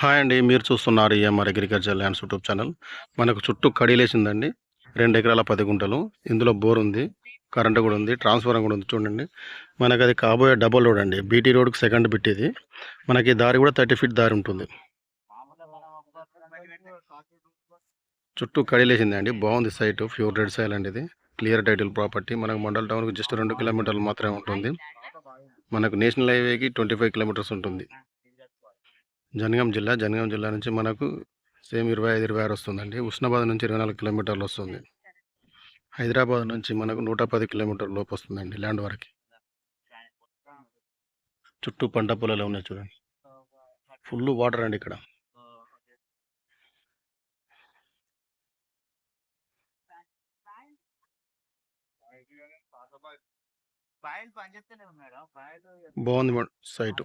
Hi అండి మీరు చూస్తున్నారు EMR agriculture lands YouTube channel. మనకు చుట్టూ కడిలేసిందండి రెండు ఎకరాల పది గుంటలు. ఇందులో బోర్ ఉంది కరెంటు కూడా ఉంది ట్రాన్స్ఫారం కూడా ఉంది చూడండి. మనకి అది కాబోయే డబల్ రోడ్ అండి బీటీ రోడ్కి సెకండ్ బిట్ ఇది మనకి దారి కూడా థర్టీ ఫీట్ దారి ఉంటుంది. చుట్టూ కడిలేసింది అండి బాగుంది సైట్ ప్యూర్ రెడ్ సైల్ అండి ఇది. క్లియర్ టైటిల్ ప్రాపర్టీ మనకు మండల్ టౌన్కి జస్ట్ రెండు కిలోమీటర్లు మాత్రమే ఉంటుంది. మనకు నేషనల్ హైవేకి ట్వంటీ ఫైవ్ కిలోమీటర్స్ ఉంటుంది. జనగాం జిల్లా జనగాం జిల్లా నుంచి మనకు సేమ్ ఇరవై ఐదు ఇరవై ఆరు వస్తుందండి. ఉస్నాబాద్ నుంచి ఇరవై నాలుగు కిలోమీటర్లు వస్తుంది. హైదరాబాద్ నుంచి మనకు నూట పది కిలోమీటర్ లోపు వస్తుందండి ల్యాండ్ వరకు. చుట్టూ పంట పొలాలు ఉన్నాయి చూడండి. ఫుల్ వాటర్ అండి ఇక్కడ. బాగుంది సైట్.